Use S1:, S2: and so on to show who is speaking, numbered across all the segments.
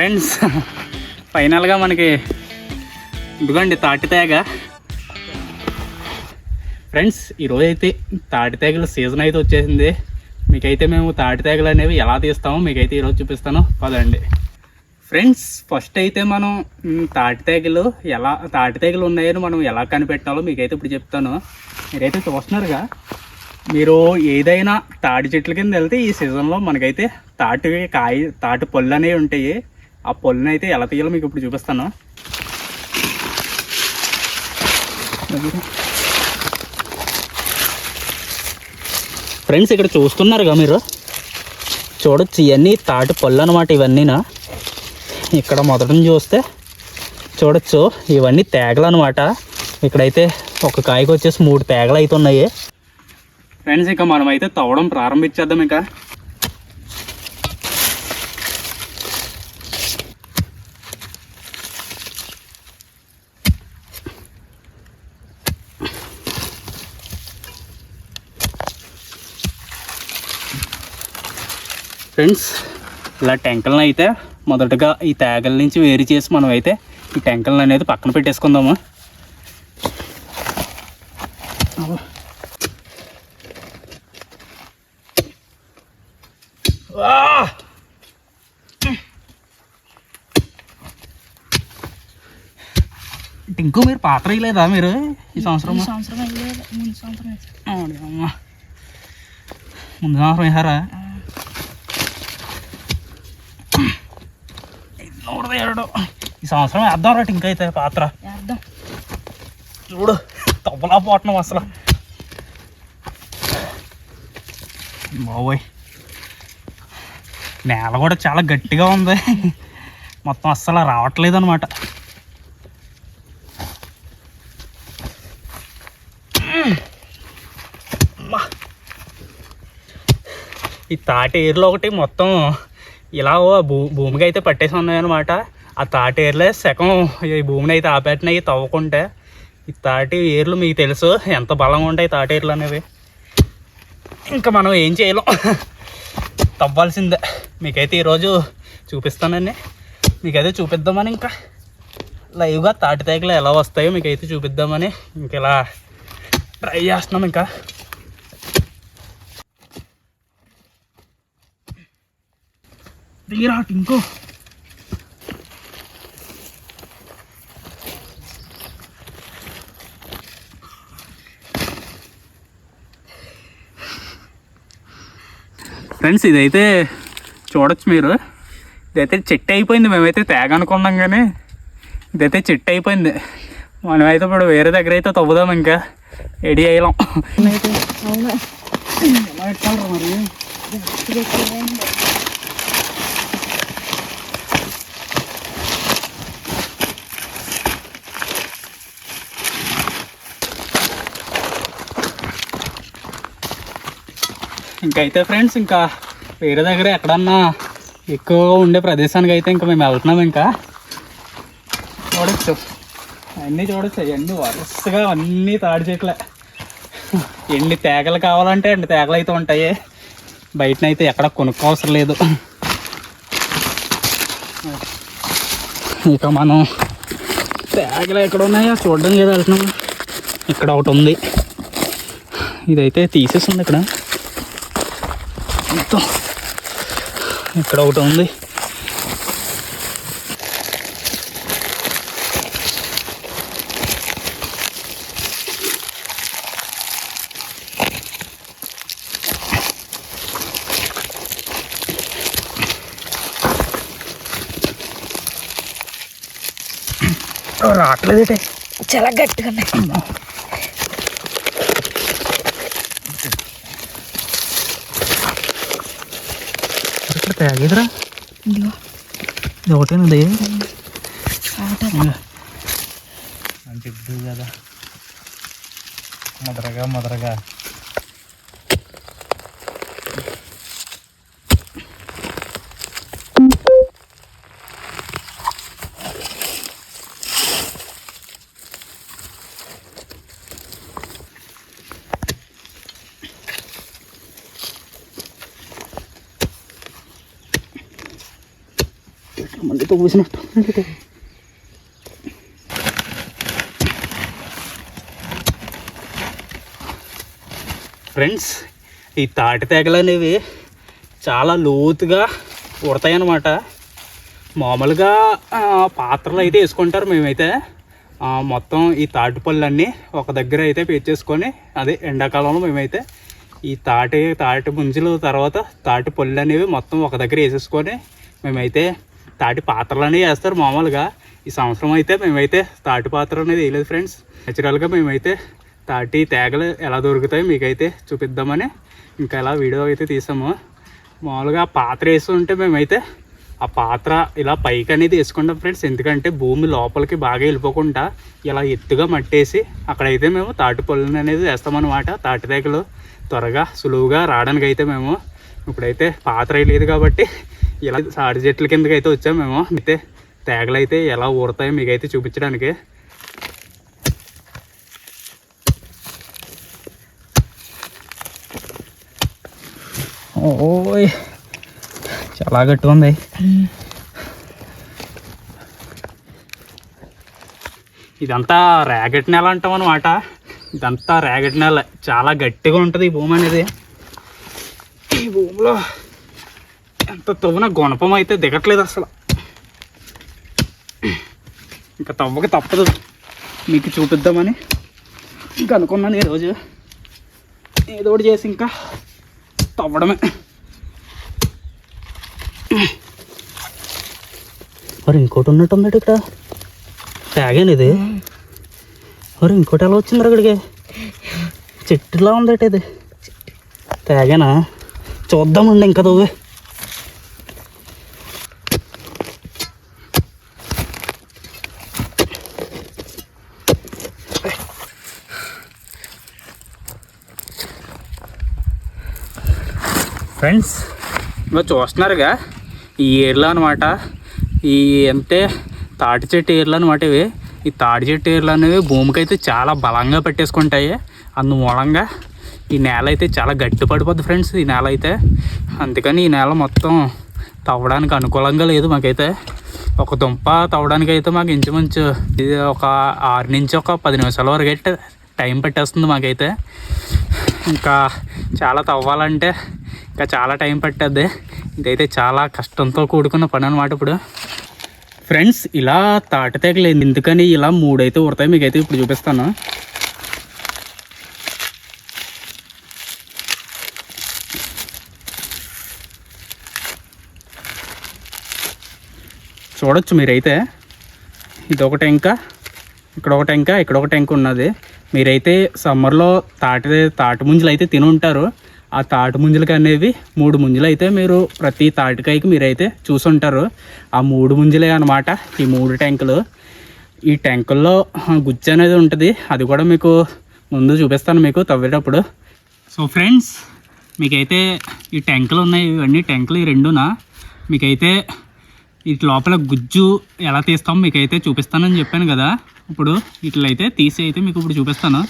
S1: Friends ఫైనల్గా మనకి ఇదిగోండి తాటి తేగ. ఫ్రెండ్స్ ఈరోజు అయితే సీజన్ అయితే వచ్చేసింది. మీకైతే మేము తాటితేగలు అనేవి ఎలా తీస్తామో మీకైతే ఈరోజు చూపిస్తాను. పదండి. ఫ్రెండ్స్ ఫస్ట్ అయితే మనం తాటితేగలు ఎలా తాటితేగలు ఉన్నాయని మనం ఎలా కనిపెట్టాలో మీకైతే ఇప్పుడు చెప్తాను. మీరైతే చూస్తున్నారుగా మీరు ఏదైనా తాటి చెట్ల కింద వెళ్తే ఈ సీజన్లో మనకైతే తాటి కాయ తాటి పళ్ళు అనేవి ఉంటాయి. ఆ పళ్ళుని అయితే ఎలా తీయాలో మీకు ఇప్పుడు చూపిస్తాను. ఫ్రెండ్స్ ఇక్కడ చూస్తున్నారుగా మీరు? చూడొచ్చు ఇవన్నీ తాటి పళ్ళు అనమాట ఇవన్నీనా? ఇక్కడ మొదట చూస్తే చూడొచ్చు ఇవన్నీ తేగలు అనమాట ఇక్కడైతే ఒక కాయకు వచ్చేసి మూడు తేగలు అయితే ఉన్నాయి ఫ్రెండ్స్ ఇక మనం అయితే తవ్వడం ప్రారంభించేద్దాం ఇంకా. ఫ్రెండ్స్ ఇలా టెంకలను అయితే మొదటగా ఈ తేగల నుంచి వేరు చేసి మనం అయితే ఈ టెంకలను అనేది పక్కన పెట్టేసుకుందాము. టింకు మీరు పాత్ర వేయలేదా మీరు ఈ సంవత్సరం
S2: సంవత్సరం. ముందు సంవత్సరం
S1: వేసారా ఏడు ఈ సంవత్సరం వేద్దాం రా టింక్ అయితే పాత్ర చూడు తవ్వలా పోతున్నాం అసలు. బాబోయ్. నేల కూడా చాలా గట్టిగా ఉంది. మొత్తం అస్సలు రావట్లేదు అనమాట ఈ తాటి ఏర్లు ఒకటి మొత్తం ఇలా ఓ భూ భూమికి అయితే పట్టేసి ఉన్నాయన్నమాట ఆ తాటి ఏర్లే సగం ఈ భూమిని అయితే ఆపేటినాయి తవ్వకుంటే ఈ తాటి ఏర్లు మీకు తెలుసు ఎంత బలంగా ఉంటాయి తాటి ఏర్లు అనేవి. ఇంకా మనం ఏం చేయలేం. తవ్వాల్సిందే. మీకైతే ఈరోజు చూపిస్తానండి. మీకైతే చూపిద్దామని ఇంకా లైవ్గా తాటి తేగలు ఎలా వస్తాయో మీకైతే చూపిద్దామని ఇంక ఇలా ట్రై చేస్తున్నాం ఇంకా. దిగిరా ఇంకో ఫ్రెండ్స్ ఇదైతే చూడొచ్చు మీరు. ఇదైతే చెట్టు అయిపోయింది. మేమైతే తేగ అనుకున్నాం కానీ ఇదైతే చెట్టు అయిపోయింది. మనమైతే ఇప్పుడు వేరే దగ్గర అయితే తవ్వుదాం ఇంకా. రెడీ అయ్యాం
S2: అవునా
S1: ఎలా ఎక్కాలరా మరి ఇంకైతే ఫ్రెండ్స్ ఇంకా వేరే దగ్గర ఎక్కడన్నా ఎక్కువగా ఉండే ప్రదేశానికి అయితే ఇంకా మేము వెళ్తున్నాం ఇంకా. చూడొచ్చు. అన్నీ చూడొచ్చు. అవన్నీ వరుసగా అన్నీ తాడి చెట్లే. ఎన్ని తేగలు కావాలంటే ఎన్ని తేగలు అయితే ఉంటాయి. బయటనైతే ఎక్కడ కొనుక్కోవసరం లేదు. ఇక మనం తేగలు ఎక్కడ ఉన్నాయో చూడడం లేదు వెళ్తున్నాం. ఇక్కడ ఒకటి ఉంది. ఇదైతే తీసేస్తుంది ఇక్కడ. మొత్తం. ఇక్కడ ఒకటి ఉంది. రావట్లేదేటే
S2: చాలా గట్టిగా ఉన్నాయి. ತಯಾಗಿ
S1: ಇದ್ರ ಇದು ಹೊಟ್ಟೆನದ ಮದ್ರಾಗ ಮದ್ರಾಗ మళ్ళీ తోసినట్టు ఫ్రెండ్స్ ఈ తాటి తెగలు అనేవి చాలా లోతుగా ఉడతాయన్నమాట. మామూలుగా పాత్రలు అయితే వేసుకుంటారు మేమైతే. మొత్తం ఈ తాటి పళ్ళన్నీ ఒక దగ్గర అయితే పేర్చేసుకొని అదే ఎండాకాలంలో మేమైతే ఈ తాటి తాటి ముంజులు తర్వాత తాటి పళ్ళు అనేవి మొత్తం ఒక దగ్గర వేసేసుకొని మేమైతే తాటి పాత్రలు అనేవి వేస్తారు మామూలుగా. ఈ సంవత్సరం అయితే మేమైతే తాటి పాత్ర అనేది వేయలేదు ఫ్రెండ్స్. నేచురల్గా మేమైతే తాటి తేగలు ఎలా దొరుకుతాయి మీకైతే చూపిద్దామని ఇంకా ఇలా వీడియో అయితే తీసాము. మామూలుగా పాత్ర వేస్తుంటే మేమైతే ఆ పాత్ర ఇలా పైకి అనేది వేసుకుంటాం ఫ్రెండ్స్. ఎందుకంటే భూమి లోపలికి బాగా వెళ్ళిపోకుండా ఇలా ఎత్తుగా మట్టేసి అక్కడైతే మేము తాటి పళ్ళని అనేది వేస్తామన్నమాట. తాటి తేగలు త్వరగా సులువుగా రావడానికి అయితే మేము ఇప్పుడైతే పాత్ర లేదు కాబట్టి ఇలా తాటి చెట్ల కిందకి అయితే వచ్చాము మేము. అయితే తేగలు అయితే ఎలా ఊరుతాయో మీకైతే చూపించడానికి. ఓయ్ చాలా గట్టిగా ఉంది. ఇదంతా రేగటి నెల అంటాం అనమాట ఇదంతా రేగటి నెల. చాలా గట్టిగా ఉంటుంది ఈ భూమి అనేది. ఈ భూమిలో ఎంత తవ్వున గుణపం అయితే దిగట్లేదు అసలు. ఇంకా తవ్వక తప్పదు. మీకు చూపిద్దామని ఇంకా అనుకున్నాను ఈరోజు ఏదో ఒకటి చేసి ఇంకా తవ్వడమే. మరి ఇంకోటి ఉన్నట్టుంది ఇక్కడ. తాగాను ఇది? మరి ఇంకోటి ఎలా వచ్చింది అక్కడికి? చెట్టులా ఉందట ఇది. తాగానా చూద్దామండి ఇంకా తవ్వే. ఫ్రెండ్స్ ఇంకా చూస్తున్నారుగా ఈ ఏర్లు అనమాట ఈ అంటే తాటి చెట్టు ఏర్లు అనమాట ఇవి. ఈ తాటి చెట్టు ఏర్లు అనేవి భూమికి అయితే చాలా బలంగా పెట్టేసుకుంటాయి. అందుమూలంగా ఈ నేల అయితే చాలా గట్టి పడిపోద్ది ఫ్రెండ్స్ ఈ నేల అయితే అందుకని ఈ నేల మొత్తం తవ్వడానికి అనుకూలంగా లేదు మాకైతే. ఒక దుంప తవ్వడానికి అయితే మాకు ఇంచుమించు ఇది ఒక ఆరు నుంచి ఒక పది నిమిషాల వరకు అయితే టైం పట్టేస్తుంది మాకైతే. ఇంకా చాలా తవ్వాలంటే ఇంకా చాలా టైం పట్టద్ది. ఇదైతే చాలా కష్టంతో కూడుకున్న పని అనమాట ఇప్పుడు. ఫ్రెండ్స్ ఇలా తాటి తెగలేదు ఎందుకని ఇలా మూడైతే ఉడతాయి మీకైతే ఇప్పుడు చూపిస్తాను. చూడొచ్చు మీరైతే. ఇది ఒక టెంక ఇక్కడ ఒక టెంక ఇక్కడ ఒక టెంక ఉన్నది. మీరైతే సమ్మర్లో తాటి తాటి ముంజలు అయితే తిని ఉంటారు ఆ తాటి ముంజలకి అనేవి మూడు ముంజలు అయితే మీరు ప్రతి తాటికాయకి మీరైతే చూసుంటారు. ఆ మూడు ముంజలే అన్నమాట ఈ మూడు ట్యాంకులు ఈ ట్యాంకుల్లో గుజ్జు అనేది ఉంటుంది. అది కూడా మీకు ముందు చూపిస్తాను మీకు తవ్వేటప్పుడు. సో ఫ్రెండ్స్ మీకైతే ఈ ట్యాంకులు ఉన్నాయి. ఇవన్నీ ట్యాంకులు ఈ రెండునా. మీకైతే వీటి లోపల గుజ్జు ఎలా తీస్తాం మీకైతే చూపిస్తానని చెప్పాను కదా. ఇప్పుడు వీటిలో అయితే తీసి అయితే మీకు ఇప్పుడు చూపిస్తాను.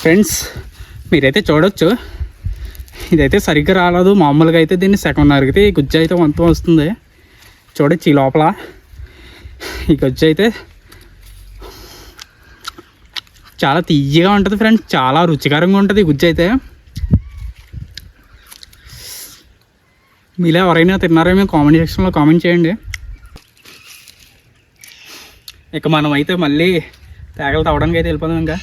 S1: ఫ్రెండ్స్ మీరైతే చూడొచ్చు. ఇదైతే సరిగ్గా రాలేదు. మామూలుగా అయితే దీన్ని సెకండ్ నరిగితే ఈ గుజ్జు అయితే మొత్తం వస్తుంది. చూడొచ్చు ఈ లోపల. ఈ గుజ్జు అయితే చాలా తీయగా ఉంటుంది ఫ్రెండ్స్. చాలా రుచికరంగా ఉంటుంది ఈ గుజ్జు అయితే. మీలో ఎవరైనా తిన్నారేమో కామెంట్ సెక్షన్లో కామెంట్ చేయండి. ఇక మనం అయితే మళ్ళీ తేగలు తవ్వడానికి అయితే వెళ్ళిపోదాం ఇంకా.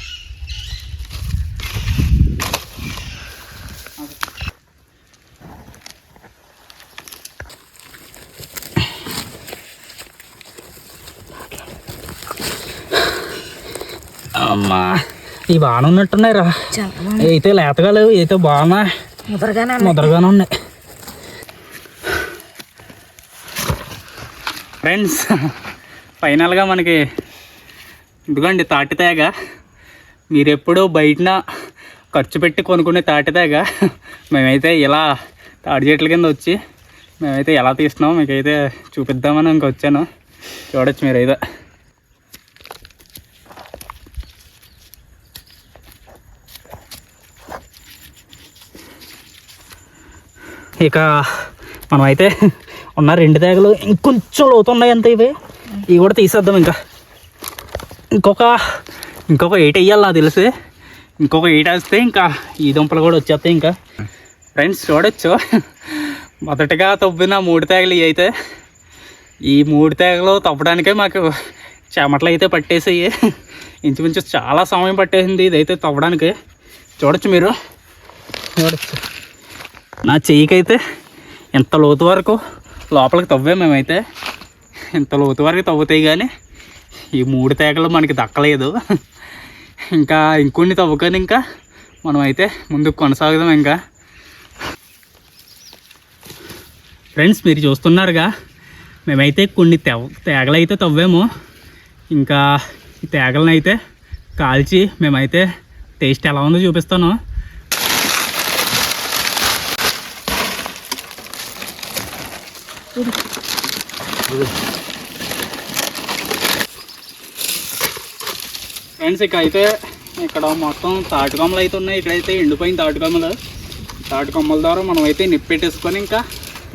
S1: అమ్మా. ఈ బాగానే ఉన్నట్టున్నాయి రా
S2: చాలా బాగుంది
S1: అయితే లేతగా లేవు అయితే బాగా
S2: ముదరగానే
S1: ముదరగానే ఉన్నాయి. ఫ్రెండ్స్ ఫైనల్గా మనకి ఇదిగోండి తాటి తేగ. మీరు ఎప్పుడూ బయటన ఖర్చు పెట్టి కొనుక్కునే తాటి తేగ. మేమైతే ఇలా తాడి చెట్ల కింద వచ్చి మేమైతే ఎలా తీస్తున్నామో మీకైతే చూపిద్దామని ఇంక వచ్చాను. చూడొచ్చు మీరైతే. ఇక మనమైతే ఉన్న రెండు తేగలు ఇంకొంచెం లోతు ఉన్నాయి అంతే ఇవి. ఇవి కూడా తీసేద్దాం ఇంకా. ఇంకొక ఇంకొక ఎయిట్ వేయాలి నాకు తెలిసి. ఇంకొక ఎయిట్ వేస్తే ఇంకా ఈ దుంపలు కూడా వచ్చేస్తాయి ఇంకా. ఫ్రెండ్స్ చూడొచ్చు. మొదటగా తవ్విన మూడు తేగలు ఇవి అయితే. ఈ మూడు తేగలు తవ్వడానికే మాకు చెమటలు అయితే పట్టేసాయి. ఇంచుమించు చాలా సమయం పట్టేసింది ఇదైతే తవ్వడానికి. చూడొచ్చు మీరు. చూడొచ్చు. నా చెయ్యికైతే ఇంత లోతు వరకు లోపలికి తవ్వే మేమైతే. ఇంత లోతు వరకు తవ్వుతాయి కానీ ఈ మూడు తేగలు మనకి దక్కలేదు. ఇంకా ఇంకొన్ని తవ్వుకొని ఇంకా మనమైతే ముందుకు కొనసాగుదాం ఇంకా. ఫ్రెండ్స్ మీరు చూస్తున్నారుగా మేమైతే కొన్ని తెవ తేగలు అయితే తవ్వాము. ఇంకా ఈ తేగలను అయితే కాల్చి మేమైతే టేస్ట్ ఎలా ఉందో చూపిస్తాను. ఫ్రెండ్స్ ఇక అయితే ఇక్కడ మొత్తం తాటికొమ్మలు అయితే ఉన్నాయి. ఇక్కడైతే ఎండిపోయిన తాటికొమ్మలు. తాటికొమ్మల ద్వారా మనం అయితే నిప్పెట్టేసుకొని ఇంకా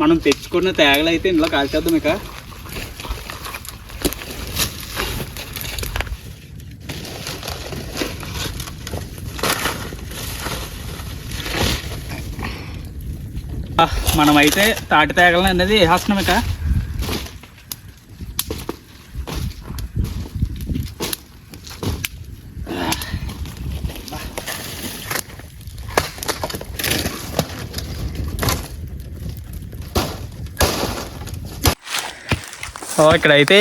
S1: మనం తెచ్చుకున్న తేగలు అయితే ఇందులో కాల్చేద్దాం ఇక ఆ, మనమైతే తాటి తేగలని అనేది వేసేస్తున్నాం ఇక. సో ఇక్కడైతే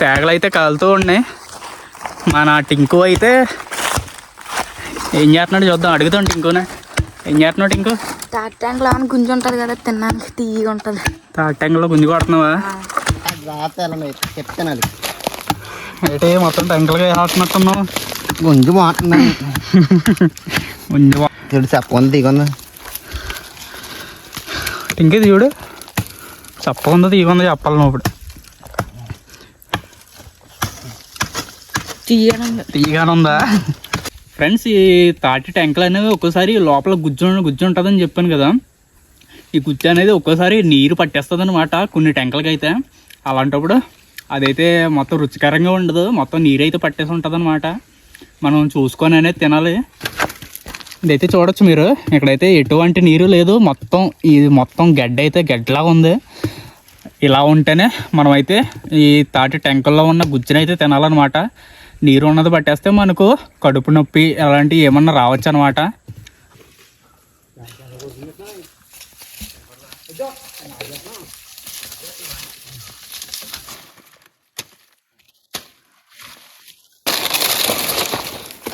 S1: తేగలు అయితే కాలుతూ ఉన్నాయి. మన టింకు అయితే ఏం చేస్తున్నాడు చూద్దాం అడుగుతాం టింకునే. ఏం చేస్తున్నాడు టింకు?
S2: తాటి ట్యాంక్ లాగా గుంజి ఉంటుంది కదా తినడానికి తీయగా ఉంటుంది.
S1: తాటంగులో గుంజి కొడుతున్నావా?
S3: చెప్తాను అది
S1: అయితే మొత్తం టెంకలుగా వేస్తున్నట్టున్నావు
S3: గుంజు బాగుంటున్నాను
S1: గుంజి బా-
S3: చూడు చెప్పండి దిగుంది
S1: టింకేది చూడు చెప్పకుందో తీయకుందో చెప్పాలి నువ్వు ఇప్పుడు.
S2: తీయగా ఉందా?
S1: ఫ్రెండ్స్ ఈ తాటి ట్యాంకులు అనేవి ఒక్కోసారి లోపల గుజ్జు గుజ్జు ఉంటుందని చెప్పాను కదా. ఈ గుజ్జు అనేది ఒక్కోసారి నీరు పట్టేస్తుంది అనమాట కొన్ని టెంకలకి అయితే అలాంటప్పుడు అదైతే మొత్తం రుచికరంగా ఉండదు. మొత్తం నీరు అయితే పట్టేసి ఉంటుంది అనమాట మనం చూసుకొని అనేది తినాలి. ఇదైతే చూడొచ్చు మీరు. ఇక్కడైతే ఎటువంటి నీరు లేదు. మొత్తం ఇది మొత్తం గడ్డ అయితే గడ్డలా ఉంది. ఇలా ఉంటేనే మనమైతే ఈ తాటి ట్యాంకుల్లో ఉన్న గుజ్జునైతే తినాలన్నమాట. నీరు ఉన్నది పట్టేస్తే మనకు కడుపు నొప్పి అలాంటివి ఏమన్నా రావచ్చు అనమాట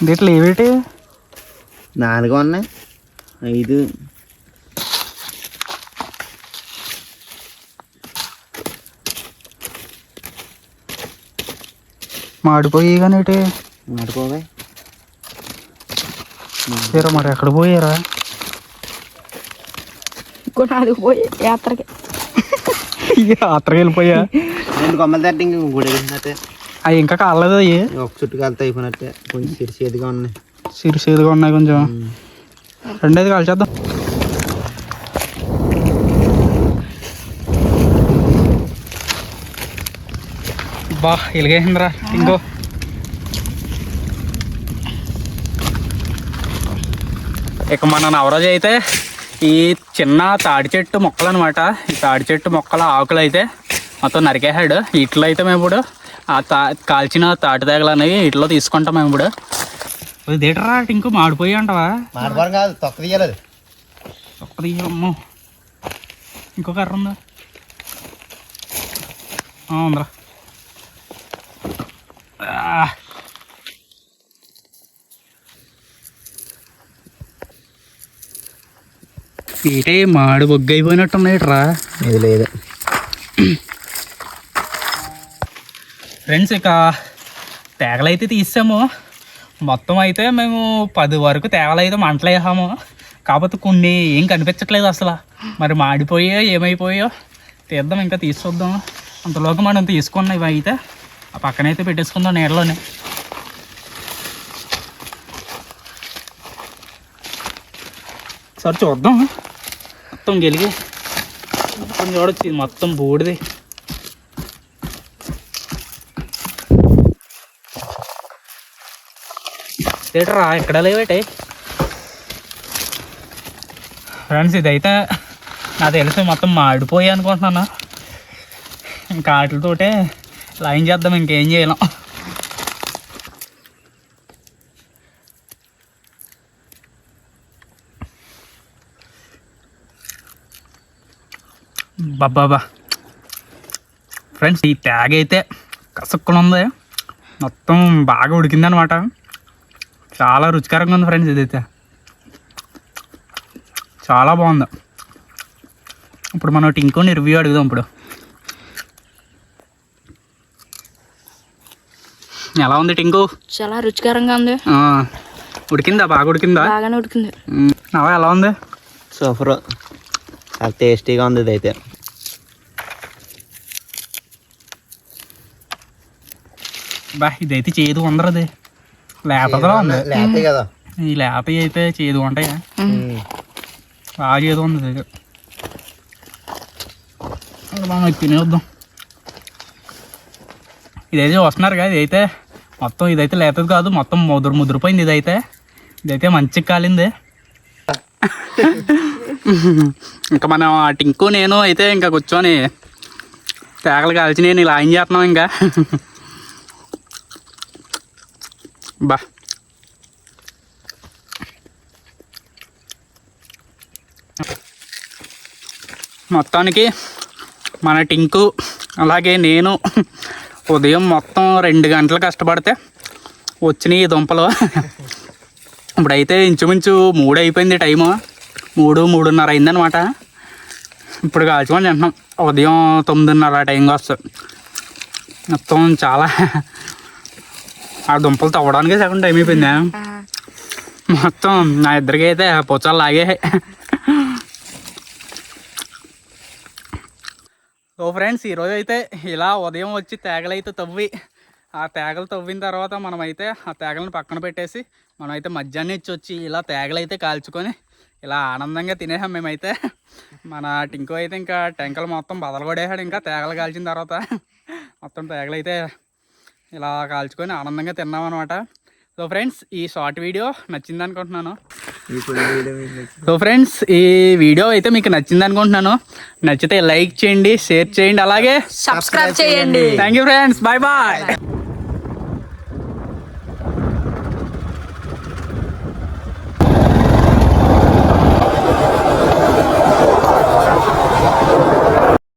S1: దీంట్లో ఏమిటి
S3: నాలుగు ఉన్నాయి. ఐదు.
S1: మాడిపోయి కానీ
S3: నాటుకోవే
S1: తీరా మరి ఎక్కడ పోయారా?
S2: ఇంకో నాలుగు పోయి యాత్రకి.
S1: అత్తకి వెళ్ళిపోయా?
S3: రెండు కొమ్మలు తట్టి ఇంక గుడి
S1: అవి ఇంకా కాలేదు అవి
S3: ఒక చుట్టు కాలుతో అయిపోయినట్టే. కొంచెం సిరిసేదిగా ఉన్నాయి.
S1: సిరిసేదుగా ఉన్నాయి కొంచెం. రెండేది కాల్చేద్దాం. బా ఇలాగేసిందిరా ఇంకో ఇక మన నవరాజు అయితే ఈ చిన్న తాడి చెట్టు మొక్కలు అనమాట ఈ తాడి చెట్టు మొక్కల ఆకులు అయితే మొత్తం నరికేసాడు ఇట్లో అయితే మేము ఇప్పుడు ఆ తా కాల్చిన తాటి తేగలు అనేవి ఇట్లో తీసుకుంటాం మేము ఇప్పుడు. ఇదేటరా ఇంకో మాడిపోయి అంటవా?
S3: మాడపడం కాదు తొక్క తీయాలి అది
S1: ఒక్కది అమ్మో. ఇంకో కర్ర ఉందా? ఉందిరా. ఈటే మాడు బొగ్గు అయిపోయినట్టు ఉన్నాయిట్రా
S3: ఇది లేదు.
S1: ఫ్రెండ్స్ ఇక తేగలైతే తీసాము. మొత్తం అయితే మేము పది వరకు తేగలైతే మంటలు వేసాము. కాకపోతే కొన్ని ఏం కనిపించట్లేదు అసలు. మరి మాడిపోయో ఏమైపోయో తీద్దాం ఇంకా తీసుకొద్దాం. అంతలోకి మనం తీసుకున్నాం ఇవి అయితే ఆ పక్కనైతే పెట్టేసుకుందాం నీళ్ళలోనే. సరే చూద్దాం. మొత్తం గెలిగి. మొత్తం చూడొచ్చు ఇది మొత్తం బూడిది. ఏట్రా ఎక్కడ లేవేటే ఫ్రెండ్స్ ఇదైతే నాకు తెలిసి మొత్తం మాడిపోయి అనుకుంటున్నాను. ఇంకా వాటితోటే లైన్ చేద్దాం ఇంకేం చేయలేం? బాబా ఫ్రెండ్స్ ఈ ట్యాగ్ అయితే కసక్కునుంది. ఉంది మొత్తం బాగా ఉడికిందనమాట. చాలా రుచికరంగా ఉంది ఫ్రెండ్స్ ఇదైతే. చాలా బాగుంది. ఇప్పుడు మనం టింకుని రివ్యూ అడుగుదాం ఇప్పుడు. ఎలా ఉంది టింకు?
S2: చాలా రుచికరంగా ఉంది.
S1: ఆ, ఉడికిందా? బాగా ఉడికిందా?
S2: బాగానే ఉడికింది.
S1: అవా ఎలా ఉంది?
S3: సూపర్. చాలా టేస్టీగా ఉంది ఇది అయితే
S1: బా ఇదైతే చేదు ఉండరది. లేపదలా ఉంది.
S3: లేతే కదా.
S1: ఈ లేప అయితే చేదు ఉంటాయి? బాగా చేదు ఉంది మనం ఇది తినేద్దాం. ఇదైతే వస్తున్నారు కదా ఇదైతే మొత్తం ఇదైతే లేతది కాదు మొత్తం ముదురు ముదిరిపోయింది ఇదైతే. ఇదైతే మంచిగా కాలింది. ఇంకా మనం ఆ టింకు నేను అయితే ఇంకా కూర్చొని తేగలు కాల్చి నేను ఇలా ఏం చేస్తున్నాం ఇంకా? బా. మొత్తానికి మన టింకు అలాగే నేను ఉదయం మొత్తం రెండు గంటలు కష్టపడితే వచ్చినాయి ఈ దుంపలు. ఇప్పుడైతే ఇంచుమించు మూడు అయిపోయింది టైము. మూడు మూడున్నర అయిందనమాట ఇప్పుడు కాల్చుకొని తింటున్నాం. ఉదయం తొమ్మిదిన్నర ఆ టైంకి వస్తుంది. మొత్తం చాలా ఆ దుంపలు తవ్వడానికి సగం టైం అయిపోయిందా? మొత్తం నా ఇద్దరికి అయితే పుచ్చాలు లాగే. సో ఫ్రెండ్స్ ఈరోజు అయితే ఇలా ఉదయం వచ్చి తేగలు అయితే తవ్వి ఆ తేగలు తవ్విన తర్వాత మనమైతే ఆ తేగలను పక్కన పెట్టేసి మనమైతే మధ్యాహ్నం ఇచ్చి వచ్చి ఇలా తేగలు అయితే కాల్చుకొని ఇలా ఆనందంగా తినేసాం మేమైతే. మన టింకు అయితే ఇంకా టెంకలు మొత్తం బదలగొడేసాడు ఇంకా తేగలు కాల్చిన తర్వాత. మొత్తం తేగలు అయితే ఇలా కాల్చుకొని ఆనందంగా తిన్నాం అనమాట సో ఫ్రెండ్స్ ఈ షార్ట్ వీడియో నచ్చింది. అనుకుంటున్నాను సో ఫ్రెండ్స్ ఈ వీడియో అయితే మీకు నచ్చింది అనుకుంటున్నాను నచ్చితే లైక్ చేయండి షేర్ చేయండి అలాగే
S2: సబ్స్క్రైబ్ చేయండి.
S1: Thank you friends bye bye